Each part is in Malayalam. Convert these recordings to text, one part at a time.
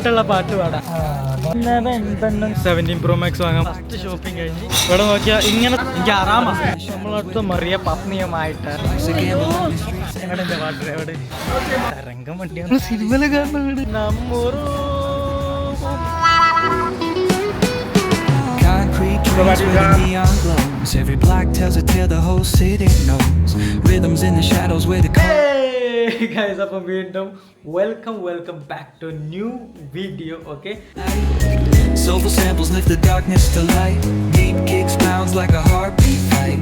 ഇഷ്ടമുള്ള പാട്ട് പാടാം. സെവന്റീൻ പ്രോ മാക്സ് വാങ്ങാം. ഫസ്റ്റ് ഷോപ്പിംഗ് കഴിഞ്ഞ്. ഇവിടെ നോക്കിയാൽ ഇങ്ങനെ എനിക്ക് ആറാമാ. നമ്മളടുത്ത് മറിയ പത്നിയമായിട്ട് എവിടെ എന്റെ പാട്ട്? എവിടെ? തരംഗം വണ്ടിയാണ്. സിനിമയിലെ കാരണം നമ്മൂറോ Concrete trees where the neon glows. Every block tells a tale the whole city knows. Rhythms in the shadows where the guys അപ്പം വീണ്ടും welcome welcome back to new video okay soulful samples lift the darkness to light. Deep kicks bounds like a heartbeat fight.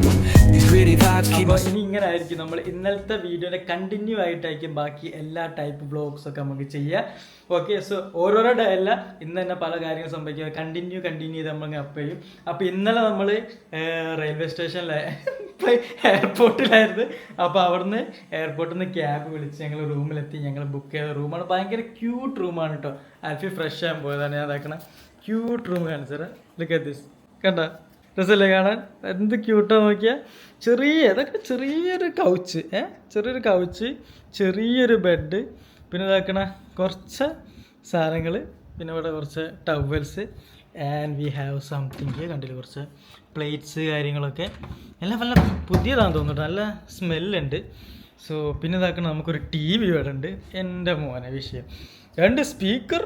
These gritty vibes keep അപ്പോൾ us. ഇനി ഇങ്ങനെ ആയിരിക്കും നമ്മൾ ഇന്നലത്തെ വീഡിയോനെ കണ്ടിന്യൂ ആയിട്ടായിരിക്കും ബാക്കി എല്ലാ ടൈപ്പ് ബ്ലോഗ്സ് ഒക്കെ നമുക്ക് ചെയ്യുക ഓക്കെ സോ ഓരോരോ ഡേ അല്ല ഇന്ന് തന്നെ പല കാര്യങ്ങൾ സംഭവിക്കുക കണ്ടിന്യൂ കണ്ടിന്യൂ ചെയ്ത് നമ്മൾ അപ്പ് ചെയ്യും അപ്പോൾ ഇന്നലെ നമ്മൾ റെയിൽവേ സ്റ്റേഷനിലെ എയർപോർട്ടിലായിരുന്നു അപ്പോൾ അവിടുന്ന് എയർപോർട്ടിൽ നിന്ന് ക്യാബ് വിളിച്ച് ഞങ്ങൾ റൂമിലെത്തി ഞങ്ങൾ ബുക്ക് ചെയ്ത റൂമാണ് ഭയങ്കര ക്യൂട്ട് റൂമാണ് കേട്ടോ ആൽഫി ഫ്രഷ് ആകാൻ പോയതാണ് ഞാൻ അതാക്കണേ. ക്യൂട്ട് റൂം കാണിച്ചത് ലുക്ക് അറ്റ് ദിസ് കണ്ട? രസമല്ലേ കാണാൻ? എന്ത് ക്യൂട്ടാ നോക്കിയാൽ ചെറിയ അതൊക്കെ ചെറിയൊരു കൗച്ച് ഏ? ചെറിയൊരു കൗച്ച് ചെറിയൊരു ബെഡ് പിന്നെ ഇതാക്കണ കുറച്ച് സാധനങ്ങൾ പിന്നെ ഇവിടെ കുറച്ച് towels and we have something കണ്ടില്ല? കുറച്ച് പ്ലേറ്റ്സ് കാര്യങ്ങളൊക്കെ. എല്ലാം നല്ല പുതിയതാണെന്ന് തോന്നുന്നുണ്ട് നല്ല സ്മെല്ലുണ്ട് സോ പിന്നെ ഇതാക്കണം നമുക്കൊരു ടി വി ഇവിടെ എന്റെ മോനെ വിഷയം. രണ്ട് സ്പീക്കർ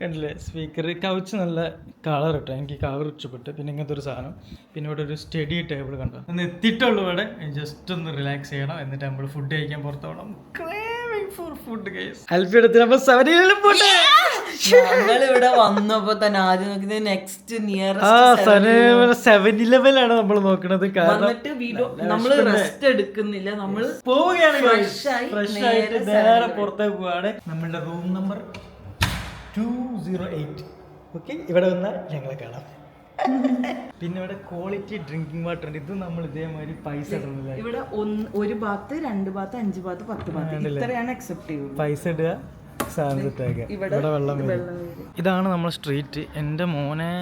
കണ്ടില്ലേ? സ്പീക്കർ കൗച്ച് നല്ല കളർ ഇട്ടോ? എനിക്ക് കളർ ഇഷ്ടപ്പെട്ടു പിന്നെ ഇങ്ങനത്തെ ഒരു സാധനം. പിന്നെ ഇവിടെ ഒരു സ്റ്റഡി ടേബിൾ കണ്ടോ? ഒന്ന് എത്തിയിട്ടുള്ളൂ ഇവിടെ. ജസ്റ്റ് ഒന്ന് റിലാക്സ് ചെയ്യണം. എന്നിട്ട് നമ്മൾ ഫുഡ് കഴിക്കാൻ പുറത്തോണം ക്രേവിംഗ് ഫോർ ഫുഡ് കേസ് അൽഫി എടുത്ത് നമ്മൾ സെവനിലും പോട്ടെ ഞങ്ങളിവിടെ വന്നപ്പോ തന്നെ ആദ്യം നോക്കിയത് നെക്സ്റ്റ് നിയർ സെവൻ ഇലവനിലാണ് നമ്മൾ നോക്കുന്നത് കാരണം വന്നിട്ട് വീഡിയോ നമ്മൾ റെസ്റ്റ് എടുക്കുന്നില്ല. നമ്മൾ പോവുകയാണ് ഫ്രഷ് ആയിട്ട് നേരെ പുറത്തേക്ക് പോവാണ്. നമ്മളുടെ room number two zero eight okay ഇവിടെ വന്നാൽ ഞങ്ങളെ കാണാം. പിന്നെ ഇവിടെ ക്വാളിറ്റി ഡ്രിങ്കിങ് വാട്ടർ ഉണ്ട്. ഇത് നമ്മൾ ഇതേമാതിരി പൈസ ഇടുന്നില്ല? ഇവിടെ ഒന്ന് ഒരു ഭാഗത്ത് രണ്ട് ഭാഗത്ത് അഞ്ച് ഭാഗത്ത് പത്ത് ഭാഗത്ത്. ഇത്രയാണ് അക്സെപ്റ്റ് ചെയ്യുന്നത് പൈസ ഇടുക. ഇവിടെ വെള്ളം വരും. ഇതാണ് നമ്മളെ സ്ട്രീറ്റ് എന്റെ മോനെ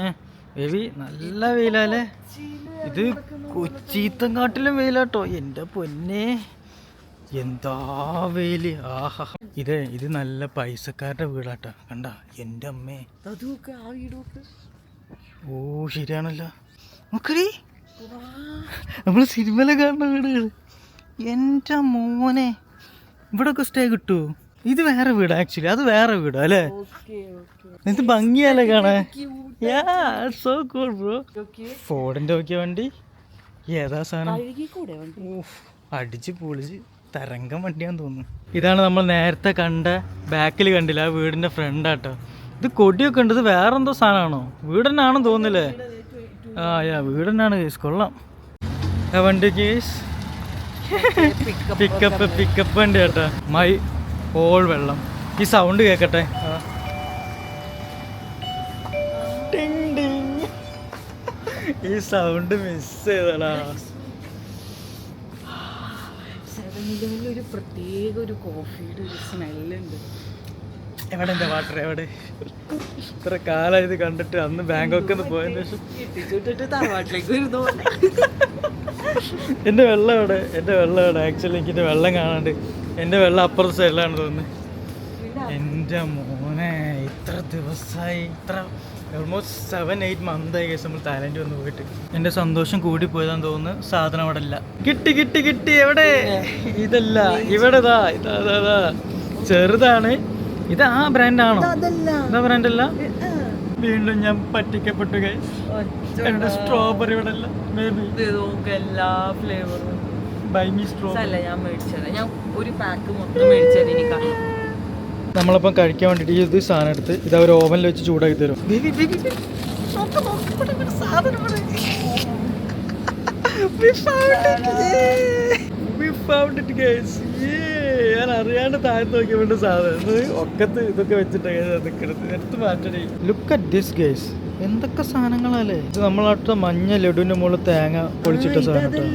വെവി നല്ല വെയിലല്ലേ? ഇത് കൊച്ചിത്തങ്കാട്ടിലും വെയിലാട്ടോ. എന്റെ പൊന്നെ എന്താ വെയിൽ? ആഹാ. ഇതേ ഇത് നല്ല പൈസക്കാരുടെ വീടാട്ടോ. കണ്ട? എന്റെ അമ്മേ. ഓ ശരിയാണല്ലോ. നോക്കടി. നമ്മൾ സിനിമയിലെ കാണുന്ന വീടുകൾ എന്റെ മോനെ ഇവിടൊക്കെ സ്റ്റേ കിട്ടുമോ ഇത് വേറെ വീട് ആക്ച്വലി അത് വേറെ വീട് അല്ലേ? എന്ത് ഭംഗിയല്ലേ കാണാൻ? യാ സോ കൂൾ ബ്രോ ഫോർഡിന്റെ നോക്കിയ വണ്ടി? ഏതാ സാധനം? അടിച്ച് പൊളിച്ച് തരംഗം വണ്ടിയാന്ന് തോന്നുന്നു. ഇതാണ് നമ്മൾ നേരത്തെ കണ്ട ബാക്കിൽ കണ്ടില്ല ആ വീടിന്റെ ഫ്രണ്ട് ആട്ടോ. ഇത് കൊടിയൊക്കെ ഉണ്ട് ഇത് വേറെ എന്തോ സാധനമാണോ? വീട് തന്നെയാണെന്ന് തോന്നുന്നില്ലേ? ആ യാ വീട് തന്നെയാണ് കേസ് കൊള്ളാം. ആ വണ്ടി കേസ് പിക്കപ്പ് പിക്കപ്പ് വണ്ടി കേട്ടോ മൈ ഓൾ വെള്ളം. ഈ സൗണ്ട് ടിങ്. ഈ സൗണ്ട് മിസ് ചെയ്തടാ. ഒരു പ്രത്യേക ഒരു കോഫിയുടെ ഒരു സ്മെല്ലുണ്ട് എവിടെ എന്റെ വാട്ടർ എവിടെ? ഇത്ര കാലം ഇത് കണ്ടിട്ട് അന്ന് ബാങ്കോക്ക് ഒന്ന് പോയതിന് ശേഷം എന്റെ വെള്ളം എവിടെ? എന്റെ വെള്ളം എവിടെ? ആക്ച്വലി എനിക്ക് എന്റെ വെള്ളം കാണാണ്ട് എന്റെ വെള്ളം അപ്പുറത്തെ സൈഡിലാണ് തോന്നുന്നത് എന്റെ മോനെ ഇത്ര ദിവസമായി ഇത്ര ഓൾമോസ്റ്റ് സെവൻ എയ്റ്റ് മന്ത് ആയി കേസ് നമ്മൾ തായ്ലൻഡ് വന്ന് പോയിട്ട്. എന്റെ സന്തോഷം കൂടി പോയതാന്ന് തോന്നുന്നു. സാധനം അവിടെ ഇല്ല. കിട്ടി കിട്ടി കിട്ടി. എവിടെ? ഇതല്ല. ഇവിടെ ഇതാ, ഇതാ. ചെറുതാണ്. ഇത് ആ ബ്രാൻഡാണോ? അതല്ല. ഇതാ ബ്രാൻഡല്ല? വീണ്ടും ഞാൻ പറ്റിക്കപ്പെട്ടു സ്ട്രോബെറി ബേബി എല്ലാ ഫ്ലേവറും ബൈ മീ സ്ട്രോ അല്ല ഞാൻ മേടിച്ചത്. ഞാൻ ഒരു പാക്ക് മൊത്തം മേടിച്ചത് എനിക്ക് നമ്മളിപ്പം കഴിക്കാൻ വേണ്ടിയിട്ട് ഈ ഇത് സാധനം എടുത്ത് ഇത് അവർ ഓവനിൽ വെച്ച് ചൂടാക്കി തരും. ബേബി ബേബി നോക്ക് നോക്ക് ഇവിടെ ഒരു സാധനം ഇവിടെ. We found it. Yeah. We found it, guys. Yeah. ഞാൻ അറിയാണ്ട് താഴത്ത് നോക്കിയപ്പോണ്ട് സാധനം ഒക്കത്ത് ഇതൊക്കെ വെച്ചിട്ട് നിൽക്കണത് എടുത്ത് മാറ്റണേ ലുക്ക് അറ്റ് ദിസ് ഗൈസ് എന്തൊക്കെ സാധനങ്ങളല്ലേ? ഇത് മഞ്ഞ ലഡുവിന്റെ മുകളിൽ തേങ്ങ പൊളിച്ചിട്ട സാധനം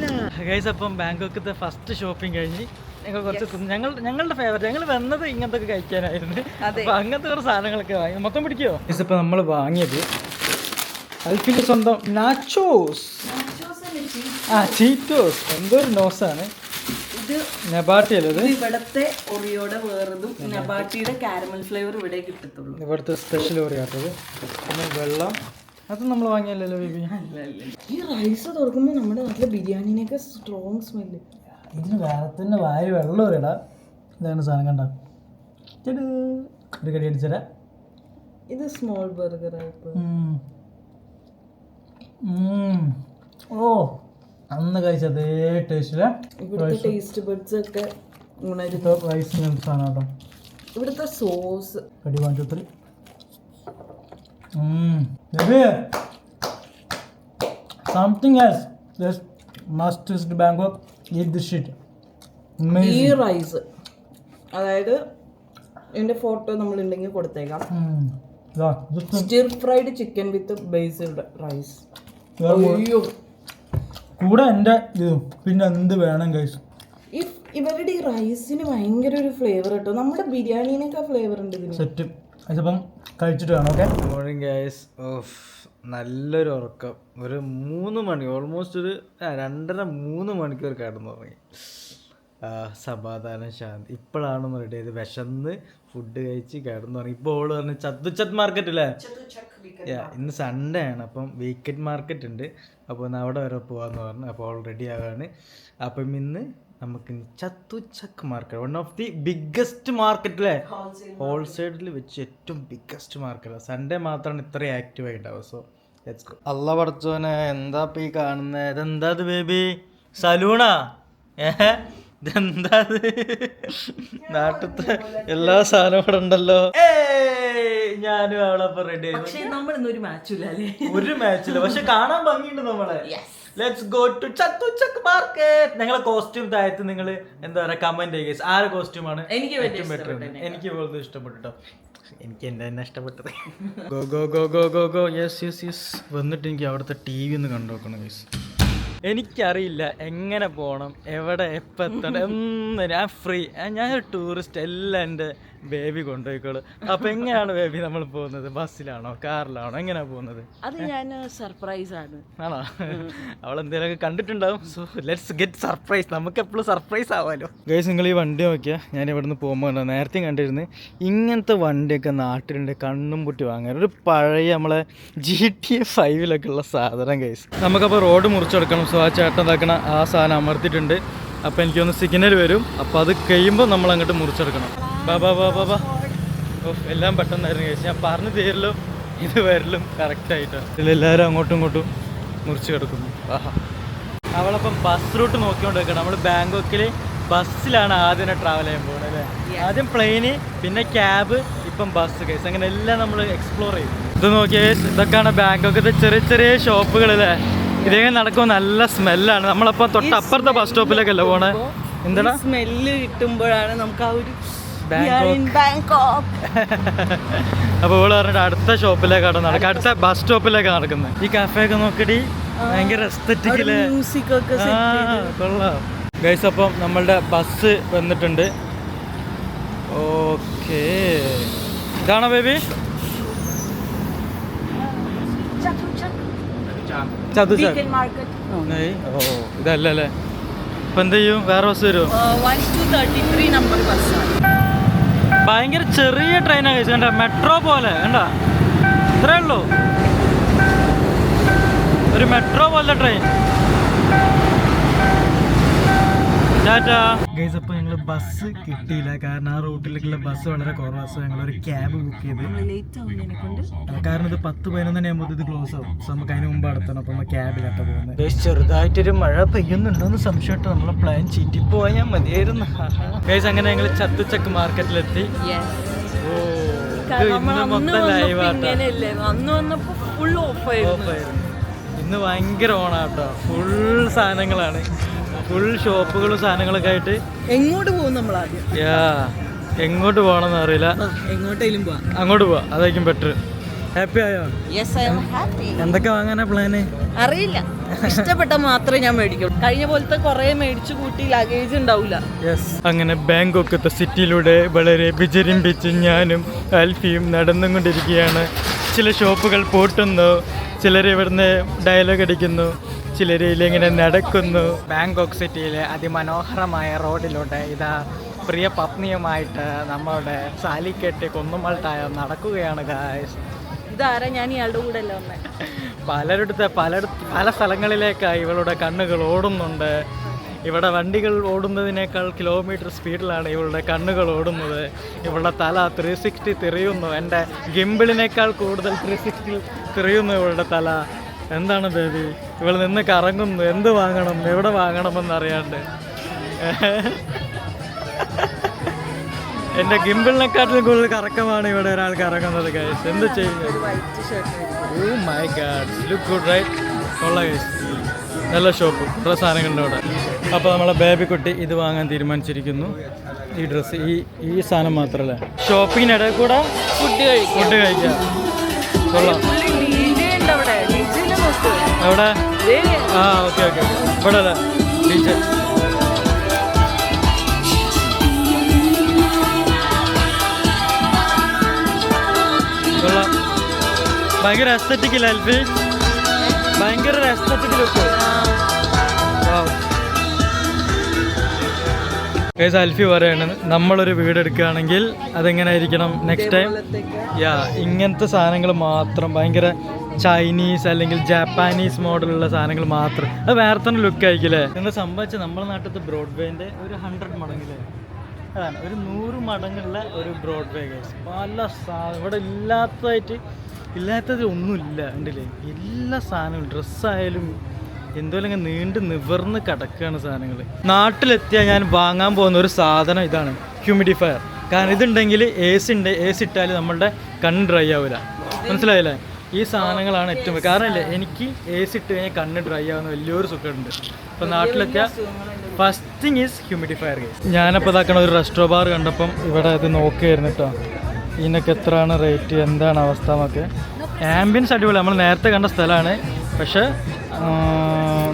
ഗൈസ് അപ്പം ബാങ്കോക്കത്തെ ഫസ്റ്റ് ഷോപ്പിംഗ് കഴിഞ്ഞ് ഞങ്ങൾ കുറച്ച് ഞങ്ങൾ ഞങ്ങളുടെ ഫേവറേറ്റ് ഞങ്ങൾ വന്നത് ഇങ്ങനത്തെ ഒക്കെ കഴിക്കാനായിരുന്നു. അപ്പൊ അങ്ങനത്തെ കുറച്ച് സാധനങ്ങളൊക്കെ വാങ്ങി. മൊത്തം പിടിക്കോ? ഗൈസ് ഇപ്പൊ നമ്മൾ വാങ്ങിയത് അൽഫിന്റെ സ്വന്തം നാച്ചോസ് ആ ചീറ്റോസ് എന്തോ ഒരു നോസാണ് ഇത് നബാട്ടി ഇത്? ഇവിടത്തെ ഒറിയോടെ വേറതും നബാട്ടിയുടെ കാരമൽ ഫ്ലേവർ ഇവിടെ കിട്ടത്തുള്ളൂ. ഇവിടുത്തെ സ്പെഷ്യൽ ഓറിയാട്ടത് പിന്നെ വെള്ളം. അത് നമ്മൾ വാങ്ങിയല്ലോ ബേബി? ഈ റൈസ് തുറക്കുമ്പോൾ നമ്മുടെ നാട്ടിലെ ബിരിയാണിനൊക്കെ സ്ട്രോങ് സ്മെല്ല് ഇതിന് വേറെ തന്നെ വാരി വെള്ളം ഒരിടാ. ഇതാണ് സാധനം കണ്ട? ഒരു കടി അടിച്ചരാ ഇത് സ്മോൾ ബർഗർ ആയിപ്പോ. ഓ. അന്ന് കഴിച്ച അതേ ടേസ്റ്റിലെ ഇവിടുത്തെ ടേസ്റ്റ് ബഡ്സ് ഒക്കെ ഉണരും റൈസ് ഇങ്ങനത്തെ സാധനം കേട്ടോ ഇവിടുത്തെ സോസ് കടി three something else must visit Bangkok eat this shit ഈ റൈസ് അതായത് എന്റെ ഫോട്ടോ നമ്മൾ ഉണ്ടെങ്കിൽ കൊടുത്തേക്കാം stir fried chicken with based rice അയ്യോ. കൂടെ എന്റെ ഇതും പിന്നെ എന്ത് വേണം കഴിച്ചു ഇവരുടെ ഈ റൈസിന് ഭയങ്കര ഒരു ഫ്ലേവർ കേട്ടോ. നമ്മുടെ ബിരിയാണിനൊക്കെ ഫ്ലേവർ ഉണ്ട് ഇതിന്. സെറ്റ് അതിപ്പം കഴിച്ചിട്ട് വേണം ഓക്കെ മോർണിംഗ് ഗൈസ് ഓഫ് നല്ലൊരു ഉറക്കം. ഒരു മൂന്ന് മണി ഓൾമോസ്റ്റ് ഒരു രണ്ടര മൂന്ന് മണിക്കൂർ കിടന്നു തുടങ്ങി. സമാധാനം ശാന്തി. ഇപ്പോഴാണ് റെഡി ചെയ്ത് വിശന്ന് ഫുഡ് കഴിച്ച് കിടന്നു തുടങ്ങി. ഇപ്പോൾ ഓൾ പറഞ്ഞു ചത്തുച്ചത്ത് മാർക്കറ്റ് അല്ലേ ഇന്ന് സൺഡേ ആണ്. അപ്പം വീക്കെൻഡ് മാർക്കറ്റ് ഉണ്ട്. അപ്പോൾ ഒന്ന് അവിടെ വരെ പോകാമെന്ന് പറഞ്ഞു. അപ്പോൾ ഓൾറെഡി ആവാണ് അപ്പം ഇന്ന് നമുക്ക് ചത്തുച്ചക്ക് market one of the biggest market അല്ലേ ഹോൾസെയിലിൽ വെച്ച് ഏറ്റവും ബിഗ്ഗസ്റ്റ് മാർക്കറ്റ് സൺഡേ മാത്രമാണ് ഇത്രയും ആക്റ്റീവ് ആയിട്ടുണ്ടാവുക. സോ ലെറ്റ്സ് ഗോ അല്ല പഠിച്ചോനെ എന്താ ഇപ്പൊ ഈ കാണുന്നത് ഇതെന്താ ഇത് ബേബി സലൂണാ? ഏഹ് ഇതെന്താ ഇത്? നാട്ടിലത്തെ എല്ലാ സാധനവും ഇവിടെ ഉണ്ടല്ലോ. ഏയ്! ഞാനും അവളെ റെഡി പക്ഷേ നമ്മൾ ഇന്നൊരു മാച്ചില്ല അല്ലേ? ഒരു മാച്ചില്ല പക്ഷെ കാണാൻ ഭംഗിയുണ്ട് നമ്മളെ. Let's go to Chatuchak market ഞങ്ങളെ കോസ്റ്റ്യൂം താഴത്ത് നിങ്ങൾ എന്താ പറയുക കമന്റ് ചെയ്യുക ആരെ കോസ്റ്റ്യൂമാണ് എനിക്ക് ഏറ്റവും ബെറ്റർ എനിക്ക് പോലും ഇഷ്ടപ്പെട്ടു കേട്ടോ എനിക്ക് എന്റെ തന്നെ ഇഷ്ടപ്പെട്ടത്. Go go go go go go yes yes yes വന്നിട്ട് എനിക്ക് അവിടുത്തെ ടി വി ഒന്ന് കണ്ടു നോക്കണം ഗൈസ് എനിക്കറിയില്ല എങ്ങനെ പോകണം എവിടെ എപ്പോൾ എത്തണം. ഒന്നും ഞാൻ ഫ്രീ ഞാൻ ഒരു ടൂറിസ്റ്റ് എല്ലാം എന്റെ ബേബി കൊണ്ടുപോയിക്കോളൂ. അപ്പൊ എങ്ങനെയാണ് ബേബി നമ്മൾ പോകുന്നത്? ബസ്സിലാണോ? കാറിലാണോ? എങ്ങനെയാ പോകുന്നത്? അത് ഞാൻ സർപ്രൈസ് ആണ്. ആണോ? അവൾ എന്തെങ്കിലുമൊക്കെ കണ്ടിട്ടുണ്ടാവും. സോ ലെറ്റ്സ് ഗെറ്റ് സർപ്രൈസ് നമുക്ക് എപ്പോഴും സർപ്രൈസ് ആവാലോ. ഗൈസ് നിങ്ങൾ ഈ വണ്ടി നോക്കിയാൽ ഞാൻ ഇവിടുന്ന് പോകുമ്പോൾ കണ്ടോ? നേരത്തെ കണ്ടിരുന്നു ഇങ്ങനത്തെ വണ്ടിയൊക്കെ നാട്ടിലുണ്ട്. കണ്ണും പൊട്ടി വാങ്ങാൻ. ഒരു പഴയ നമ്മളെ ജി ടി എ ഫൈവിലൊക്കെ ഉള്ള സാധനം ഗൈസ് നമുക്കപ്പോൾ റോഡ് മുറിച്ചെടുക്കണം. സോ ആ ചേട്ടൻ ഇതാക്കണ ആ സാധനം അമർത്തിയിട്ടുണ്ട്. അപ്പോൾ എനിക്കൊന്ന് സിഗ്നൽ വരും. അപ്പോൾ അത് കഴിയുമ്പോൾ നമ്മൾ അങ്ങോട്ട് മുറിച്ചെടുക്കണം. ബാ ബാ ബാ ബാ ബാ എല്ലാം പെട്ടെന്നായിരുന്നു കഴിച്ചു ഞാൻ പറഞ്ഞു തീരലും ഇത് വരലും കറക്റ്റായിട്ടാണ് ഇതിലെല്ലാവരും അങ്ങോട്ടും ഇങ്ങോട്ടും മുറിച്ച് കിടക്കുന്നു. ആഹാ. അവളപ്പം ബസ് റൂട്ട് നോക്കിക്കൊണ്ട് വെക്കണം നമ്മൾ ബാങ്കോക്കിൽ ബസ്സിലാണ് ആദ്യം ട്രാവൽ ചെയ്യാൻ പോകുന്നത് അല്ലേ? ആദ്യം പ്ലെയിന് പിന്നെ ക്യാബ് ഇപ്പം ബസ് കേസ് അങ്ങനെ എല്ലാം നമ്മൾ എക്സ്പ്ലോർ ചെയ്യും ഇത് നോക്കിയേ ഇതൊക്കെയാണ് ബാങ്കോക്കത്തെ ചെറിയ ചെറിയ ഷോപ്പുകൾ അല്ലേ? ഇതേ നടക്കുമ്പോൾ നല്ല സ്മെല്ലാണ് നമ്മളപ്പം തൊട്ടപ്പുറത്തെ ബസ് സ്റ്റോപ്പിലേക്കല്ലേ പോണേ? എന്താണ് സ്മെല്ല് കിട്ടുമ്പോഴാണ് നമുക്ക് ആ ഒരു ബാങ്കോക്ക് അപ്പോൾ ഇവൾ പറഞ്ഞിട്ട് അടുത്ത ഷോപ്പിലേക്കാണ് നടക്കുക അടുത്ത ബസ് സ്റ്റോപ്പിലേക്കാണ് നടക്കുന്നത് ഈ കഫേ ഒക്കെ നോക്കടി ഭയങ്കര എസ്തറ്റിക്കൽ കൊള്ളാം. ഗൈസ് അപ്പം നമ്മളുടെ ബസ് വന്നിട്ടുണ്ട്. ഓക്കേ ഇതാണോ ബേബി അപ്പൊ ഇതല്ല അല്ലേ? ഇപ്പം എന്ത് ചെയ്യും? വേറെ ബസ് വരുമോ one two thirty three number ബസ്സാണ് ഭയങ്കര ചെറിയ ട്രെയിനാണ് കഴിച്ചു കണ്ട? മെട്രോ പോലെ കണ്ട? ഇത്രേ ഉള്ളൂ. ഒരു മെട്രോ പോലത്തെ ട്രെയിൻ ടാറ്റാ. ഗൈസ് അപ്പോൾ ഞങ്ങൾ ബസ് കിട്ടിയില്ല. കാരണം ആ റൂട്ടിലേക്കുള്ള ബസ് വളരെ കുറവാണ്. സോ ഞങ്ങൾ ഒരു ക്യാബ് ബുക്ക് ചെയ്ത്. കാരണം ഇത് പത്ത് പതിനൊന്നര ആകുമ്പോൾ ഇത് ക്ലോസ് ആവും. സോ നമുക്ക് അതിന് മുമ്പ് അടുത്തണം അപ്പൊ നമ്മൾ ക്യാബിലൊക്കെ പോകുന്നത് ചെറുതായിട്ടൊരു മഴ പെയ്യുന്നുണ്ടോന്ന് സംശയമായിട്ട് നമ്മളെ പ്ലാൻ ചീറ്റി പോയാൽ മതിയായിരുന്നു. അങ്ങനെ ഞങ്ങൾ ചത്തുച്ചക്ക് മാർക്കറ്റിലെത്തി ഓ ഇന്ന് ഭയങ്കര ഓണാട്ടോ ഫുൾ സാധനങ്ങളാണ്. ഫുൾ ഷോപ്പുകളും സാധനങ്ങളൊക്കെ ആയിട്ട് എങ്ങോട്ട് പോകും നമ്മൾ ആദ്യം? യാ എങ്ങോട്ട് പോകണമെന്ന് അറിയില്ല. എങ്ങോട്ടേലും പോവാം. അങ്ങോട്ട് പോവാം. അതായിരിക്കും ബെറ്റർ ഹാപ്പി ആയോ? യെസ് ഐ ആം ഹാപ്പി എന്തൊക്കെ വാങ്ങാനാ പ്ലാന് അറിയില്ല. ഇഷ്ടപ്പെട്ട മാത്രമേ ഞാൻ മേടിക്കുള്ളൂ കഴിഞ്ഞ പോലത്തെ കുറെ മേടിച്ചു കൂട്ടി ലഗേജ് ഉണ്ടാവില്ല യെസ് അങ്ങനെ ബാങ്കോക്കത്തെ സിറ്റിയിലൂടെ വളരെ വിചരിമ്പിച്ച് ഞാനും ആൽഫിയും നടന്നും കൊണ്ടിരിക്കുകയാണ് ചില ഷോപ്പുകൾ പൂട്ടുന്നു. ചിലർ ഇവിടുന്ന് ഡയലോഗ് അടിക്കുന്നു. ബീച്ചിലരിയിൽ ഇങ്ങനെ നടക്കുന്നു. ബാങ്കോക്ക് സിറ്റിയിലെ അതിമനോഹരമായ റോഡിലൂടെ ഇതാ പ്രിയ പത്നിയുമായിട്ട് നമ്മളുടെ സാലിക്കെട്ടി കുന്നുമൾട്ടായ നടക്കുകയാണ് ഗായ്സ് ഇതാരാ? ഞാൻ ഇയാളുടെ കൂടെ അല്ല വന്നേ. പലരിടത്ത് പലയിടത്ത് പല സ്ഥലങ്ങളിലേക്കായി ഇവളുടെ കണ്ണുകൾ ഓടുന്നുണ്ട്. ഇവിടെ വണ്ടികൾ ഓടുന്നതിനേക്കാൾ കിലോമീറ്റർ സ്പീഡിലാണ് ഇവളുടെ കണ്ണുകൾ ഓടുന്നത്. ഇവളുടെ തല ത്രീ സിക്സ്റ്റി തിരിയുന്നു. എന്റെ ഗിംബിളിനേക്കാൾ കൂടുതൽ ത്രീ സിക്സ്റ്റി തിരിയുന്നു ഇവളുടെ തല. എന്താണ് ബേബി? ഇവൾ നിന്ന് കറങ്ങുന്നു എന്ത് വാങ്ങണം? എവിടെ വാങ്ങണമെന്ന് അറിയാണ്ട് എന്റെ ഗിമ്പിളിനെക്കാട്ടിലും കൂടുതൽ കറക്കമാണ് ഇവിടെ ഒരാൾ കറങ്ങുന്നത് ഗൈസ് എന്ത് ചെയ്യുന്നത്? ഓ my god look good right കൊള്ള. നല്ല ഷോപ്പ് കുറേ സാധനങ്ങളുണ്ട് അവിടെ അപ്പോൾ നമ്മളെ ബേബി കുട്ടി ഇത് വാങ്ങാൻ തീരുമാനിച്ചിരിക്കുന്നു. ഈ ഡ്രസ്സ് ഈ ഈ സാധനം മാത്രമല്ല ഷോപ്പിങ്ങിനിടയിൽ കൂടെ ഫുഡ് കഴിക്കാം. ഫുഡ് കഴിക്കാം. കൊള്ളാം. എവിടെ? ആ ഓക്കെ ഓക്കെ ഇവിടെ അല്ലേ കൊള്ളാം. ഭയങ്കര എസ്തറ്റിക് അൽഫി? ഭയങ്കര എസ്തറ്റിക് ലുക്ക് കേസ് അൽഫി പറയാണ് നമ്മളൊരു വീട് എടുക്കുകയാണെങ്കിൽ അതെങ്ങനെ ആയിരിക്കണം നെക്സ്റ്റ് ടൈം യാ ഇങ്ങനത്തെ സാധനങ്ങൾ മാത്രം ഭയങ്കര ചൈനീസ് അല്ലെങ്കിൽ ജാപ്പാനീസ് മോഡലുള്ള സാധനങ്ങൾ മാത്രം. അത് വേറെ തന്നെ ലുക്ക് ആയിരിക്കില്ലേ നിങ്ങൾ സംഭവിച്ച നമ്മുടെ നാട്ടിലത്തെ ബ്രോഡ്വേന്റെ ഒരു ഹൺഡ്രഡ് മടങ്ങില്ലേ അതാണ് ഒരു നൂറ് മടങ്ങുള്ള ഒരു ബ്രോഡ്വേ കേസ് പല സാ ഇവിടെ ഇല്ലാത്തതായിട്ട് ഇല്ലാത്തത് ഒന്നുമില്ല ഉണ്ടല്ലേ എല്ലാ സാധനങ്ങളും ഡ്രസ്സായാലും എന്തോലും ഇങ്ങനെ നീണ്ട് നിവർന്ന് കിടക്കുകയാണ് സാധനങ്ങൾ നാട്ടിലെത്തിയാൽ ഞാൻ വാങ്ങാൻ പോകുന്ന ഒരു സാധനം ഇതാണ് ഹ്യൂമിഡിഫയർ കാരണം ഇതുണ്ടെങ്കിൽ എ സി ഉണ്ട് എ സി ഇട്ടാൽ നമ്മളുടെ കണ്ണ് ഡ്രൈ ആവില്ല മനസ്സിലായില്ലേ? ഈ സാധനങ്ങളാണ് ഏറ്റവും കാരണം ഇല്ലേ എനിക്ക് എ സി ഇട്ട് കഴിഞ്ഞാൽ കണ്ണ് ഡ്രൈ ആവുന്ന വലിയൊരു സുഖമുണ്ട്. അപ്പോൾ നാട്ടിലെത്തിയാൽ first thing is humidifier cause ഞാനപ്പോൾ ഇതാക്കണ ഒരു റെസ്റ്റോ ബാർ കണ്ടപ്പം ഇവിടെ ഇത് നോക്കിയായിരുന്നു കേട്ടോ ഇതിനൊക്കെ എത്രയാണ് റേറ്റ് എന്താണ് അവസ്ഥ എന്നൊക്കെ. ആംബിയൻസ് അടിപൊളി. നമ്മൾ നേരത്തെ കണ്ട സ്ഥലമാണ്. പക്ഷേ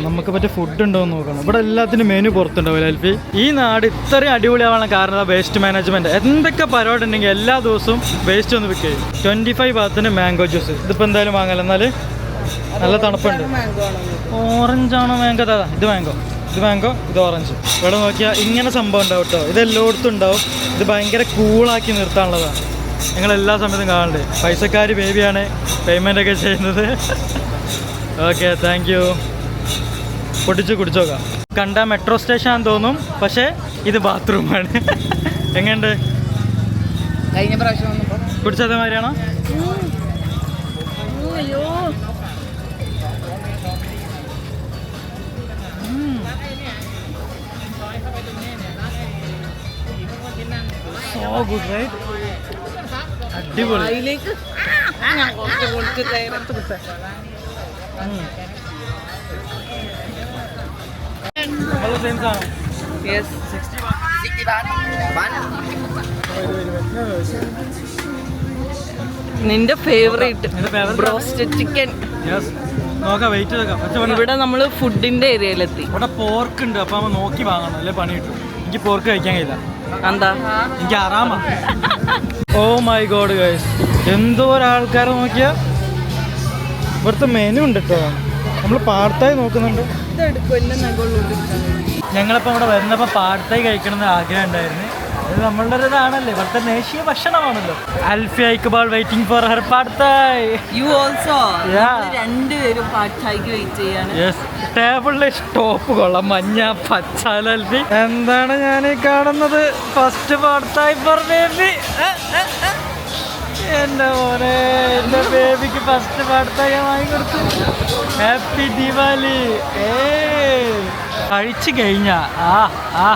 നമുക്ക് പറ്റിയ ഫുഡ് ഉണ്ടോ എന്ന് നോക്കണം. ഇവിടെ എല്ലാത്തിനും മെനു പുറത്തുണ്ടാവില്ല എൽഫി ഈ നാട് ഇത്രയും അടിപൊളിയാവാനുള്ള കാരണം വേസ്റ്റ് മാനേജ്മെന്റ് എന്തൊക്കെ പരിപാടി ഉണ്ടെങ്കിൽ എല്ലാ ദിവസവും വേസ്റ്റ് ഒന്ന് വിൽക്കുക ട്വന്റി ഫൈവ് ഭാഗത്തിന് മാംഗോ ജ്യൂസ് ഇതിപ്പോ എന്തായാലും വാങ്ങല? എന്നാൽ നല്ല തണുപ്പുണ്ട്. മാംഗോ ആണോ ഓറഞ്ച് ആണോ മാംഗോ അതാ ഇത് മാംഗോ ഇത് മാംഗോ ഇത് ഓറഞ്ച് ഇവിടെ നോക്കിയാൽ ഇങ്ങനെ സംഭവം ഉണ്ടാവും കേട്ടോ ഇത് എല്ലായിടത്തും ഉണ്ടാവും. ഇത് ഭയങ്കര കൂളാക്കി നിർത്താനുള്ളതാണ്. നിങ്ങൾ എല്ലാ സമയത്തും കാണണ്ടേ? പൈസക്കാർ ബേബിയാണ് പേയ്മെന്റ് ഒക്കെ ചെയ്യുന്നത്. ഓക്കെ താങ്ക് യു പൊട്ടിച്ച് കുടിച്ചോക്കാം. കണ്ട മെട്രോ സ്റ്റേഷൻ ആണെന്ന് തോന്നും പക്ഷേ ഇത് ബാത്റൂമാണ് എങ്ങനെയുണ്ട്? കഴിഞ്ഞ പ്രാവശ്യം കുടിച്ചത് മാതിരിയാണോ? അയ്യോ. സോ ഗുഡ് റൈറ്റ് അടിപൊളി. അതിലേക്ക് യെസ് നിന്റെ ഫേവറേറ്റ് ബ്രോസ്റ്റഡ് ചിക്കൻ ഇവിടെ നമ്മൾ ഫുഡിന്റെ ഏരിയയിലെത്തി. ഇവിടെ പോർക്ക് ഉണ്ട്. അപ്പൊ നോക്കി വാങ്ങണം. അല്ലേ? പണി കിട്ടും. എനിക്ക് പോർക്ക് കഴിക്കാൻ കഴിയില്ല. എന്താ? എനിക്ക് ആറാമ ഓ മൈ ഗോഡ് ഗൈസ് എന്തോ ഒരാൾക്കാരെ നോക്കിയാ ഇവിടുത്തെ മെനു ഉണ്ട് കേട്ടോ നമ്മൾ പാർട്ടായി നോക്കുന്നുണ്ട്. ഞങ്ങളിപ്പോൾ ഇവിടെ വരുന്നപ്പോൾ പാടത്തായി കഴിക്കണം എന്ന് ആഗ്രഹം ഉണ്ടായിരുന്നു. അത് നമ്മളുടെ ഒരു ഇതാണല്ലേ ഇവിടുത്തെ ദേശീയ ഭക്ഷണമാണല്ലോ. അൽഫി ഐക്കബാൾ waiting for her പാടത്തായി. You also. രണ്ടുപേരും പാട്ടായിക്ക് വെയിറ്റ് ചെയ്യാണ്. യെസ് ടേബിളിലെ സ്റ്റോപ്പ് കൊള്ളാം മഞ്ഞ പച്ച അൽഫി. എന്താണ് ഞാൻ ഈ കാണുന്നത് ഫസ്റ്റ് പാടത്തായി ഫോർ ബേബി ബേബിക്ക് ഫസ്റ്റ് പാടത്തായി ഞാൻ വാങ്ങിക്കൊടുത്തു ഹാപ്പി ദീപാവലി ഏ കഴിച്ചു കഴിഞ്ഞ. ആ ആ.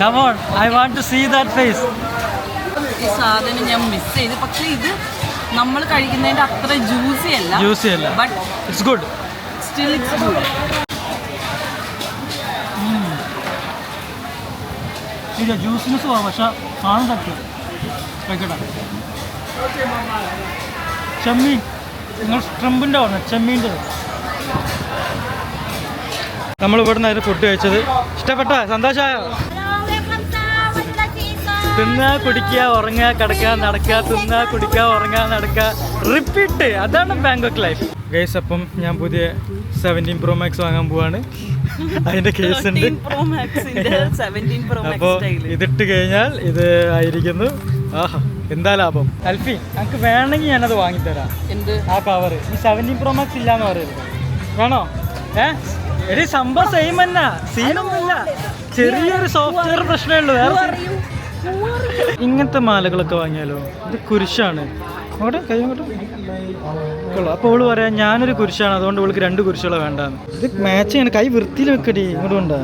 Come on I want to see that face ഈ സാധനം ഞാൻ മിസ് ചെയ്തു. പക്ഷെ ഇത് നമ്മൾ കഴിക്കുന്നതിന്റെ അത്ര ജ്യൂസി അല്ല. ജ്യൂസി അല്ല. But it's good still it's good ഇല്ല ജ്യൂസിനെസ് പോവാം പക്ഷെ സാധനം തട്ടും. കഴിക്കട്ടെ. ചെമ്മീൻ. നിങ്ങൾ ട്രംപിന്റെ പറഞ്ഞ ചെമ്മീന്റെ നമ്മൾ ഇവിടെ നിന്ന് ഫുഡ് കഴിച്ചത്. ഇഷ്ടപ്പെട്ട? സന്തോഷമായോ തിന്നാ കുടിക്കുക ഉറങ്ങുക കിടക്കുക നടക്കുക തിന്നാ കുടിക്കുക ഉറങ്ങുക നടക്കുക റിപ്പീറ്റ്. അതാണ് ബാങ്കോക്ക് ലൈഫ്. ഗൈസ് അപ്പം ഞാൻ പുതിയ സെവന്റീൻ പ്രോ മാക്സ് വാങ്ങാൻ പോവാണ്. അതിന്റെ കേസ് ഉണ്ട്. അപ്പോൾ ഇതിട്ട് കഴിഞ്ഞാൽ ഇത് ആയിരിക്കുന്നു. ആഹാ. എന്താ ലാഭം? അൽഫി നമുക്ക് വേണമെങ്കിൽ ഞാനത് വാങ്ങിത്തരാം. എന്ത്? ആ പവർ ഈ സെവന്റീൻ പ്രോ മാക്സ് ഇല്ലാന്ന് പറയരുത്. വേണോ? ഏ? എടി സംഭവം സെയിം അല്ല സീനൊന്നുമില്ല ചെറിയൊരു സോഫ്റ്റ്വെയർ പ്രശ്നമേ ഉള്ളൂ. വേറെ ഇങ്ങനത്തെ മാലകളൊക്കെ വാങ്ങിയാലോ? ഇത് കുരിശാണ്. അങ്ങോട്ട് കൈ അങ്ങോട്ടും. കൊള്ളാം. അപ്പോൾ അവൾ പറയാം ഞാനൊരു കുരിശാണ്. അതുകൊണ്ട് ഇവൾക്ക് രണ്ട് കുരിശുകളെ വേണ്ടാന്ന്. ഇത് മാച്ചിങ് ആണ്. കൈ വൃത്തിയിൽ വെക്കടി. ഇങ്ങോട്ട് കൊണ്ടാ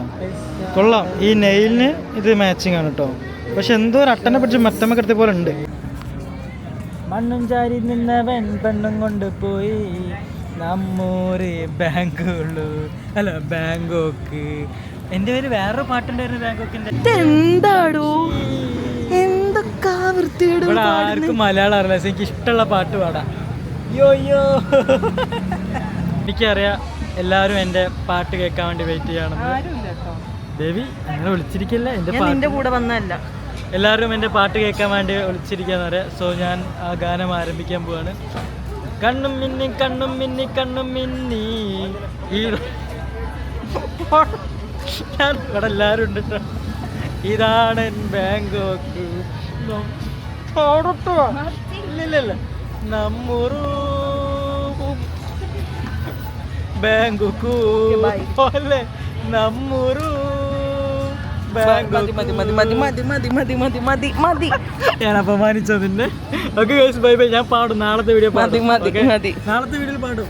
കൊള്ളാം. ഈ നെയിലിന് ഇത് മാച്ചിങ് ആണ് കേട്ടോ പക്ഷെ എന്തോ ഒരു അട്ടനെ പിടിച്ച് മെത്തമ്മ കിടത്തിയ പോലെ ഉണ്ട്. മണ്ണും ചാരി നിന്നവൻ പെണ്ണും കൊണ്ട് പോയി. നമ്മൂര് ബാംഗ്ലൂർ അല്ല ബാങ്കോക്ക്. എന്റെ പേര് വേറൊരു പാട്ടുണ്ടായിരുന്നു ബാങ്കോക്കിന്റെ എന്താടോ എന്തൊക്കെ വൃത്തിയോട് ആർക്കും മലയാളം അറിയില്ല. എനിക്ക് ഇഷ്ടമുള്ള പാട്ട് പാടാം. യോ യോ എനിക്കറിയാം എല്ലാവരും എന്റെ പാട്ട് കേൾക്കാൻ വേണ്ടി വെയിറ്റ് ചെയ്യണം ദേവി അങ്ങനെ വിളിച്ചിരിക്കല്ല? എന്റെ കൂടെ വന്നല്ല എല്ലാവരും എന്റെ പാട്ട് കേൾക്കാൻ വേണ്ടി വിളിച്ചിരിക്കാന്ന് സോ ഞാൻ ആ ഗാനം ആരംഭിക്കാൻ പോവാണ്. കണ്ണും മിന്നി കണ്ണും മിന്നി കണ്ണും മിന്നി. ഞാൻ ഇവിടെ എല്ലാവരും ഉണ്ട് ഇതാണ് ബാങ്കോക്ക്. ഇല്ലില്ല നമ്മൂറു ബാങ്കോക്കു അല്ലേ പോലെ നമ്മൂറു മതി മതി മതി മതി മതി മതി മതി മതി മതി മതി ഞാൻ അപമാനിച്ചതിന്റെ. ഓക്കെ ബൈ ബൈ ഞാൻ പാടും. നാളത്തെ വീഡിയോ പാടും. മതി? മതി നാളത്തെ വീഡിയോയിൽ പാടും.